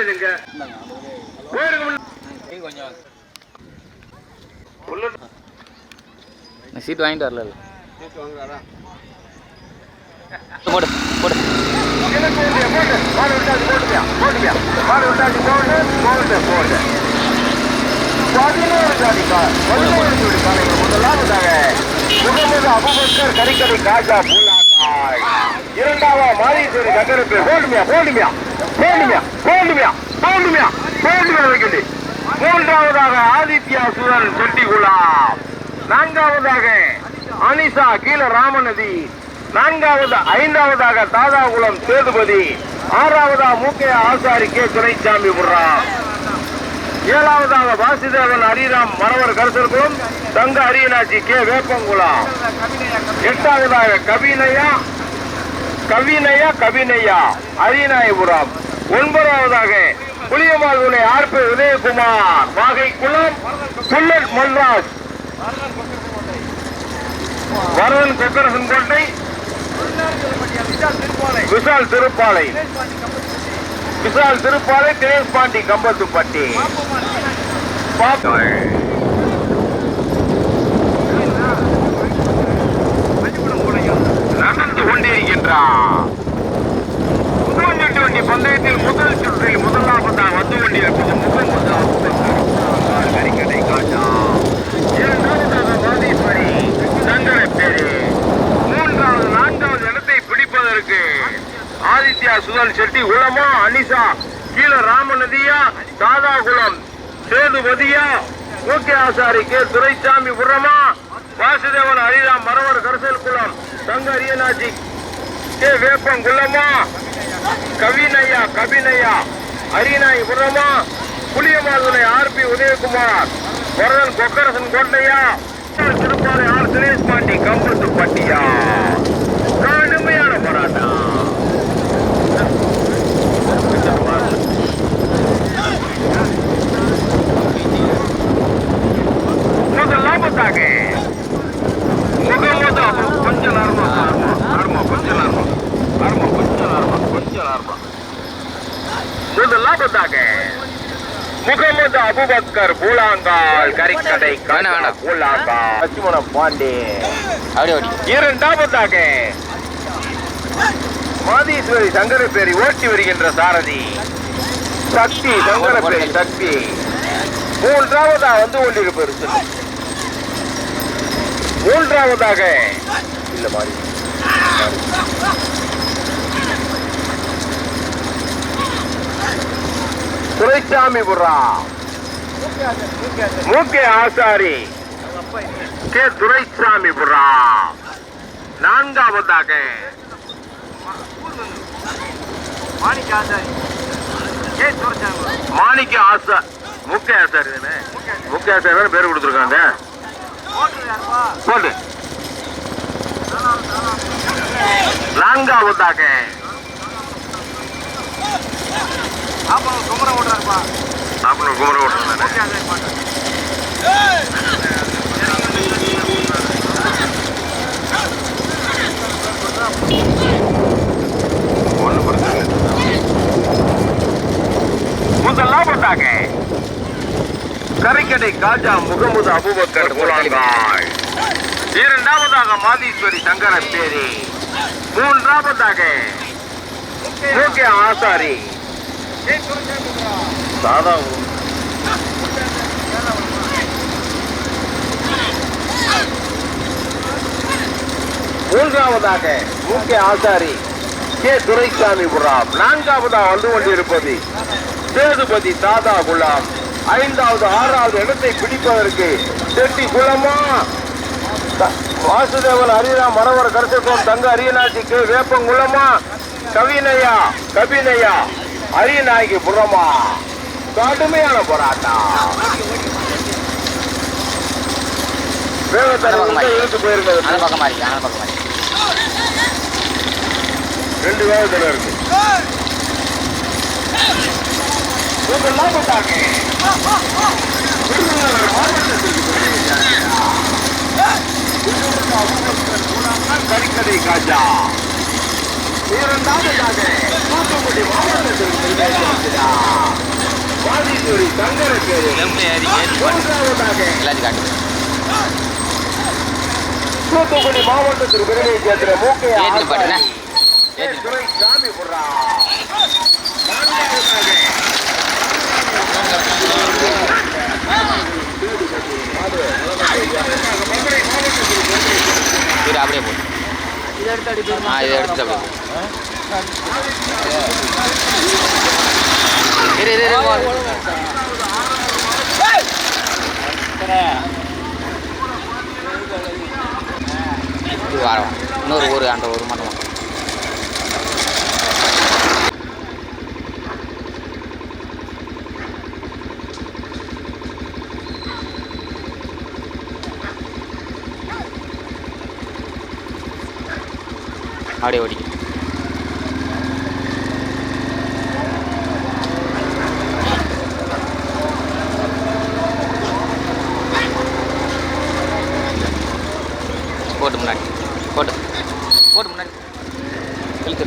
முன்ன. கொஞ்சம் சீட் வாங்கிட்டு வரல போடு போடு அபுபக்கர் கறிக்கடை காஜா பூலாக்காய் இரண்டாவது மாரீஸ்வரி கட்டரப்பு போடுமியா போடுமியா போடுமியா போடுமியா போடுமியா போடுமியா வைக்கண்டி மூன்றாவதாக ஆதித்யா சுரன் செட்டிகுலாம் நான்காவதாக அனிசா கீழ ராமநதி. நான்காவது ஐந்தாவதாக தாதாகுளம் சேதுபதி. ஆறாவதா மூக்கே ஆசாரி கே. துரைசாமி புர்ரா. ஏழாவதாக வாசுதேவன் ஹரிராம் மரவர் கருசல்குளம். தங்க அரியநாச்சி கே. வேப்பங்குளம். எட்டாவதாக கவினையா கவினையா கவினையா அரியநாயபுரம். ஒன்பதாவதாக புளியமால் துணை ஆர்பி உதயகுமார் வாகை குளம் புல்லட் மல்ராஜ். வரதன் கொக்கரசன் கோட்டை விஷால் திருப்பாலை. விஷால் திருப்பாலை தினேஷ் பாண்டி கம்பத்துப்பட்டி. நடந்து கொண்டிருக்கின்றான் வண்டி பந்தயத்தில் முதல் சுற்றில் முதலாவதாக வந்து கொண்டிருப்பது முகமது கறிக்கடை காட்டா. இரண்டாவதாக வாதீஸ்வரி சங்கரப்பேரி மூன்றாவது நான்காவது இடத்தை பிடிப்பதற்கு ஆதித்யா சுதன் செட்டி உளமா அனிசா கீழ ராமநதியா தாதாகுளம் சேதுபதியா ஓகே ஆசாரி கே. துரைசாமி உரமா வாசுதேவன் ஹரிராம் மரவர் கரசல் குளம் தங்க அரியநாச்சி கே வேப்பம் வேப்பங்குளமா கவினையா கவினையா அரியநாய் குரமா புளியமாதுளை ஆர் பி உதயகுமார் வரதன் கொக்கரசன் கோட்டையா திருப்பாறை ஆர் தினேஷ் பாண்டி கம்பத்து பட்டியா. கடுமையான போராட்டம். முதல் லாபத்தாக லாபத்தாக முகமது அபுபக்கர் பூலாங்கால் வேணாம். பூலாங்கால் லட்சுமண பாண்டே. இரண்டாவதாக மாதீஸ்வரி சங்கரப்பேரி ஓட்டி வருகின்ற சாரதி. சக்தி சங்கரப்பேரி சக்தி. மூன்றாவதா வந்து கொண்டிருப்பது. மூன்றாவதாக இல்ல மாறி. துரைசாமி புறா. மூக்கே ஆசாரி. கே துரைசாமி புறா. நான்காவதாக. மாணிக்க ஆசா முக்கிய ஆசாரி தானே? முக்கிய ஆசாரி தானே பேர் கொடுத்துருக்காங்க? போட்டு. நான்காவதாக. அப்புறம் குமர ஓட்டுறாங்க ஒண்ணு பிரச்சனை இல்லை. முதலாவதாக கரைக்கடை காஜா முகமது அபுபக்கர் முலாங்காய் இரண்டாவதாக மாதீஸ்வரி சங்கரப்பேரி மூன்றாவதாக மூக்கே ஆசாரி. சாதா மூன்றாவதாக முக்கிய ஆசாரி கே. துரைசாமி புறாம். நான்காவதாக வந்து கொண்டிருப்பது சேதுபதி தாதா குலாம். ஐந்தாவது ஆறாவது இடத்தை பிடிப்பதற்கு செட்டி குலமா? த- வாசுதேவன் ஹரிராம் மரவர் கருத்தத்துவம் தங்க அரியநாச்சி கே. வேப்பங்குளமா கவினையா கவினையா அரியநாயகி புறமா? கடுமையான போராட்டம். இழுத்து இருக்கு ரெண்டு வேகத்துல இருக்கு. கறிக்கடை காஜா. இரண்டாவதாக தூத்துக்குடி மாவட்டத்திற்கு முன்னேறியிருக்கிறார். வாதித்துறை சங்கரக்கேரி லெஃப்ட்ல ஏறி ஏறி மூன்றாவதாக தூத்துக்குடி மாவட்டத்திற்கு பெருமை சேர்க்கிற மூக்கை துறை சாமி புறா நான்காவதாக இரு அப்படியே போடு ஆ இதை எடுத்து இரு இரு இரு இன்னொரு ஒரு அந்த ஒரு மட்டும் அப்படியே ஓடிக்க போட்டு முன்னாடி போட்டு போட்டு முன்னாடி இழுத்து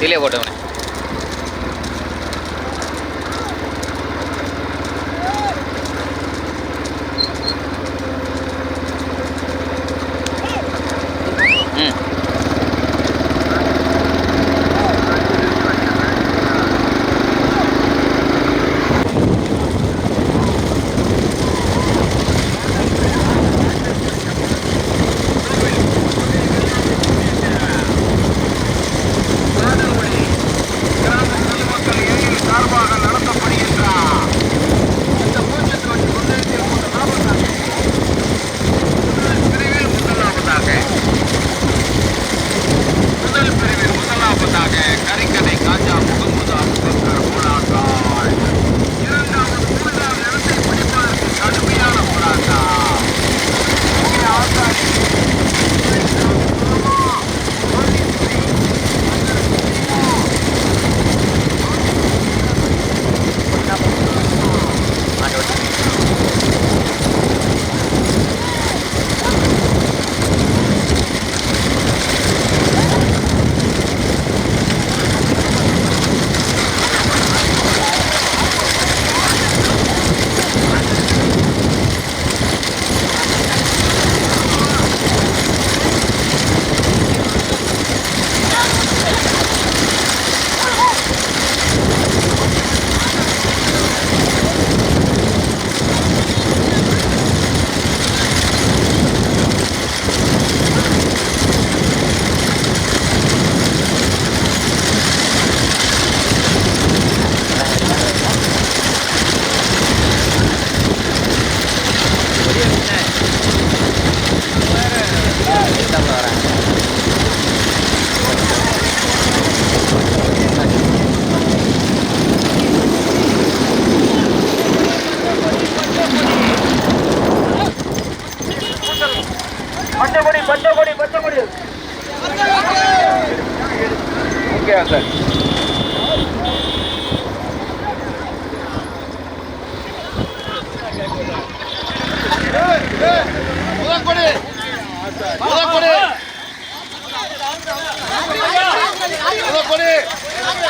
டிலே போட்டவனே.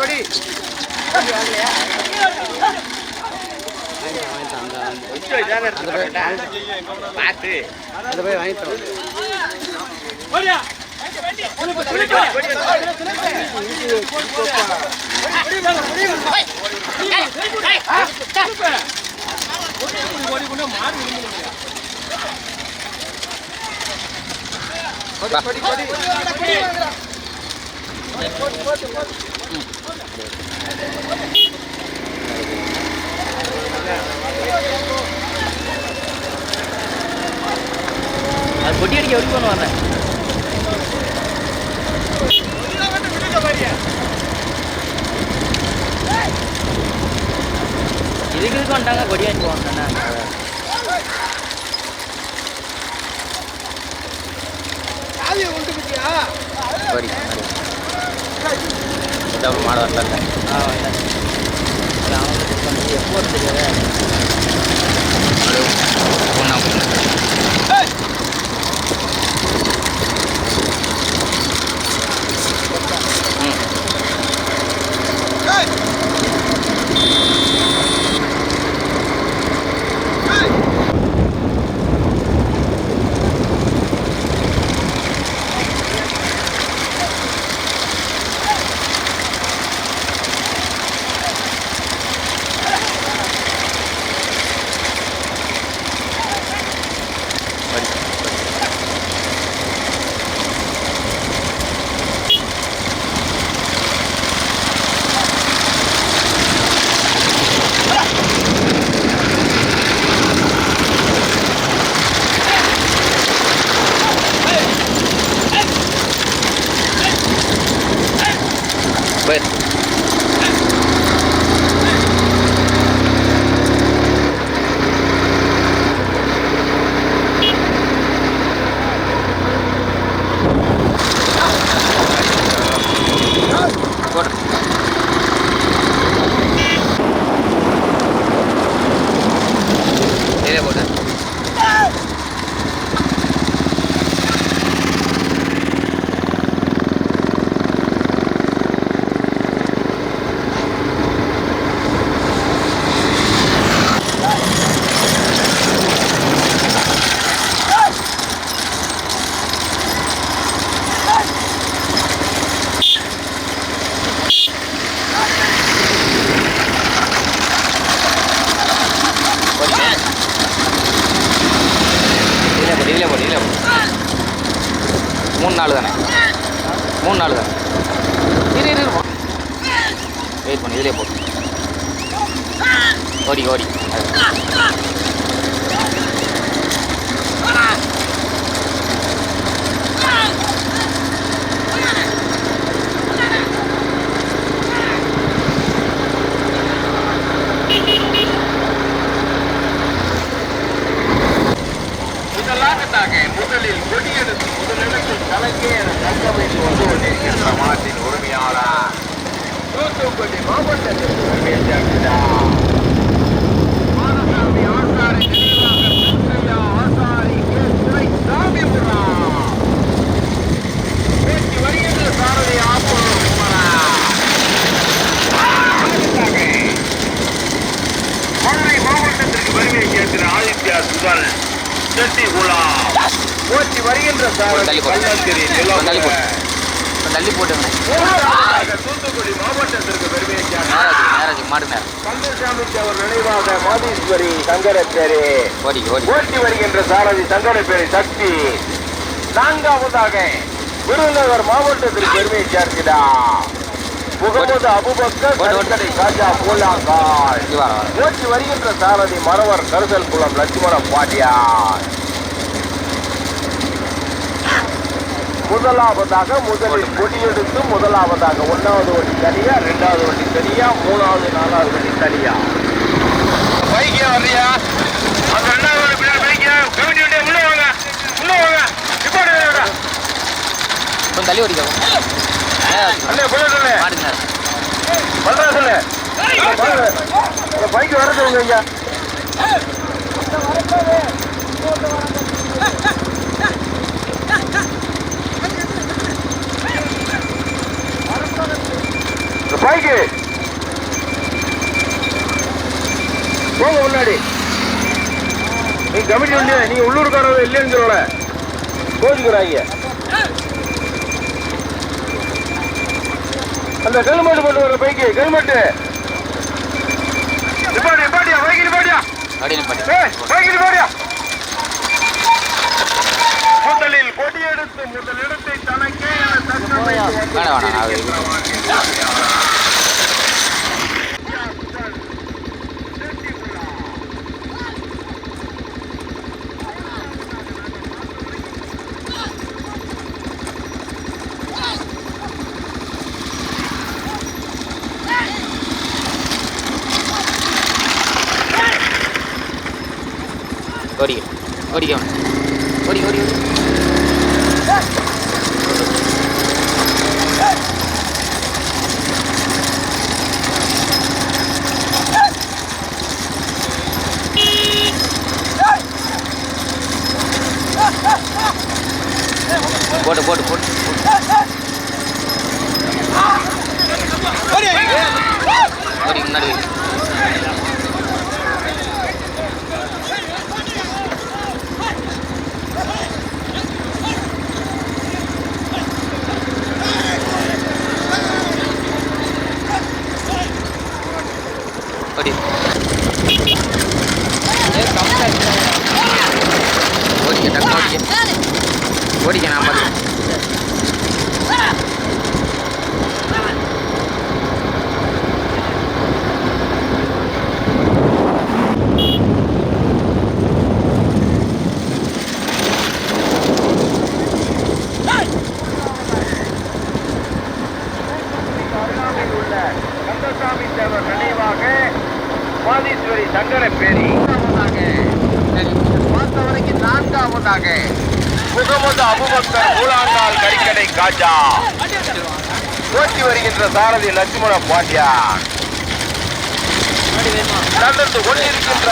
கொடி. பார்த்து போய் வாங்கிட்டு இதிலே மூணு நாள் தானே? மூணு நாள் தானே? இரு இரு இரு வெயிட் பண்ணு இதிலே போட்டு ஓடி ஓடி. கொண்டிருக்கின்ற மாட்டின் உரிமையாளர் தூத்துக்குடி சேர்க்கிறார் மானசாமி ஆசாரி நினைவாக ஆசாரி கே. துரை சாமிபுரா. பேச்சு வருகின்ற சாரதி. அடுத்தாக மதுரை மாவட்டத்திற்கு பெருமையை சேர்க்கிற ஆதித்யா சுதன் செட்டி குலா போற்றி வருகின்ற சாரதி தள்ளி போடு. தள்ளி போட்டுங்க தூத்துக்குடி மாவட்டத்திற்கு பெருமையை நேராஜி அவர் நினைவாக மாதீஸ்வரி சங்கரப்பேரி. ஓடி ஓடி. ஓட்டி வருகின்ற சாரதி சங்கரப்பேரி சக்தி. நான்காவதாக விருதுநகர் மாவட்டத்திற்கு பெருமையை சேர்க்கிறார் முகமது அபுபக்கர் காஜா போலாங்கால் ஓட்டி வருகின்ற சாரதி மணவர் கருதல் குளம் லட்சுமண பாட்டியார். முதலாவதாக முதலில் கொடியெடுத்து முதலாவதாக ஒன்னாவது வண்டி தனியா ரெண்டாவது வண்டி தனியா மூணாவது நாலாவது வண்டி தனியா பைக்கே வர்றியா அந்த ரெண்டாவது வண்டி பின்னாடி கமிட்டி வண்டியா முன்ன வாங்க முன்ன வாங்க இப்போ தள்ளி ஓடிக்கோ அண்ணே புள்ள சொல்லு பண்றா சொல்லு பைக் வர சொல்லுங்க ஐயா பைக்கு போங்க முன்னாடி. கமிட்டி வண்டி நீங்க உள்ளூர்காரங்க இல்லைன்னு சொல்லல. கோச்சுக்கிறாங்க அந்த கல்மட்டு போட்டு வர பைக்கு கல்மட்டு நிப்பாடி நிப்பாடியா பைக்கு நிப்பாடியா பைக்கு நிப்பாடியா முதலில் கொடியெடுத்து முதலிடத்தை தனக்கே வேணாம் வேணாம் அது இது. ஓடிக்க ஓடிக்க அவனை. ஓடி ஓடி ஓடி போட்டு போட்டு போட்டு ஓடி முன்னாடி வை. ஓடி ஓடிக்க டக்கு ஓடிக்க ஓடிக்க நான் பார்த்து அருகாமையில் உள்ள கந்தசாமி தேவர் நினைவாக மாதீஸ்வரி சங்கரப்பேரி பார்த்த வரைக்கும் நான்காவதாக முகமது அபுபக்கர் மூலாங்கால் கறிக்கடை காஜா. போட்டி வருகின்ற சாரதி லட்சுமண பாண்டியா. நடந்து கொண்டிருக்கின்ற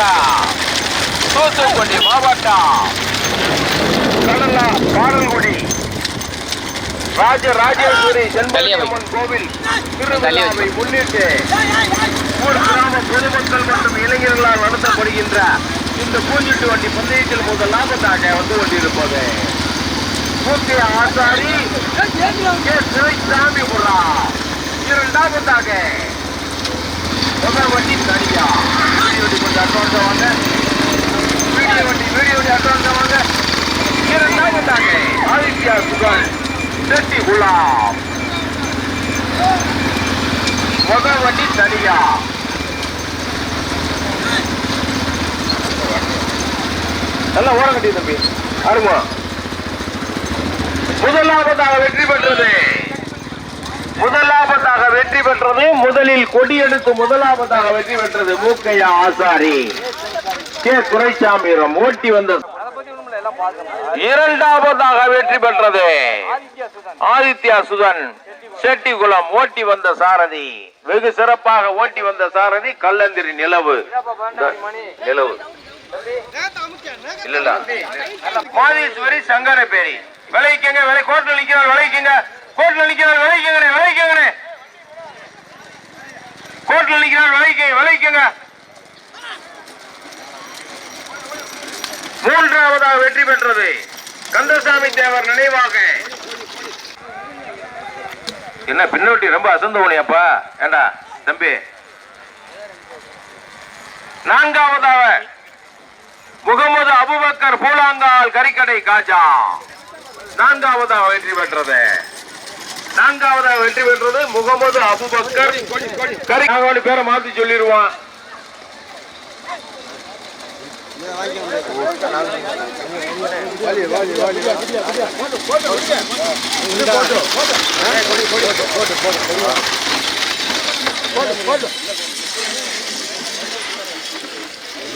தூத்துக்குடி மாவட்டம் கடலா பாடல்குடி. ராஜ ராஜேஸ்வரி தள்ளியா செண்பகம்மன் கோவில் திருவிழாவை முன்னிட்டு கிராம பொதுமக்கள் மற்றும் இளைஞர்களால் நடத்தப்படுகின்ற இந்த பூஞ்சிட்டு வண்டி பந்தயத்தில் முதல் லாபத்தாக வந்து கொண்டிருப்பது. மூர்த்தி ஆசாரி சாமி சிறைசாமி புறா. இரண்டாவதாக முதல் வண்டி தனியா. வீடியோ கொஞ்சம் அட்வான்ஸ் வாங்க. வீடியோ வண்டி வீடியோ வண்டி அட்வான்ஸா வாங்க. இரண்டாவதாக ஆதித்யா சுகன் செட்டி குலாம் முதல் வண்டி தனியா. நல்லா ஓரம் கட்டி தம்பி. அருமா. முதலாவதாக வெற்றி பெற்றது. முதலாவதாக வெற்றி பெற்றது முதலில் கொடியெடுத்து முதலாவதாக வெற்றி பெற்றது மூக்கையா ஆசாரி. கே துரைசாமிரம் ஓட்டி வந்த இரண்டாவதாக வெற்றி பெற்றது. ஆதித்யா சுதன் செட்டிகுளம் ஓட்டி வந்த சாரதி. வெகு சிறப்பாக ஓட்டி வந்த சாரதி கல்லந்திரி நிலவு. நிலவு. இல்ல மாதீஸ்வரி சங்கரபேரி விளைவிக்கங்க விலை கோட்டில் நிக்கிறார் விளைவிக்கங்க கோட்டில் நிக்கிறார் விளைவிக்கங்கண்ணே விளைவிக்கங்கண்ணே கோட்டில் நிக்கிறார் விளைவிக்க விளைவிக்கங்க மூன்றாவதாக வெற்றி பெற்றது கந்தசாமி தேவர் நினைவாக. என்ன பின்னோட்டி ரொம்ப அசந்த உனியப்பா ஏண்டா தம்பி? நான்காவதாக முகமது அபுபக்கர் பூலாங்கால் கறிக்கடை காஜா. நான்காவதாக வெற்றி பெற்றது. நான்காவதாக வெற்றி பெற்றது முகமது அபுபக்கர். கறி நாங்க பேரை மாத்தி சொல்லிடுவான்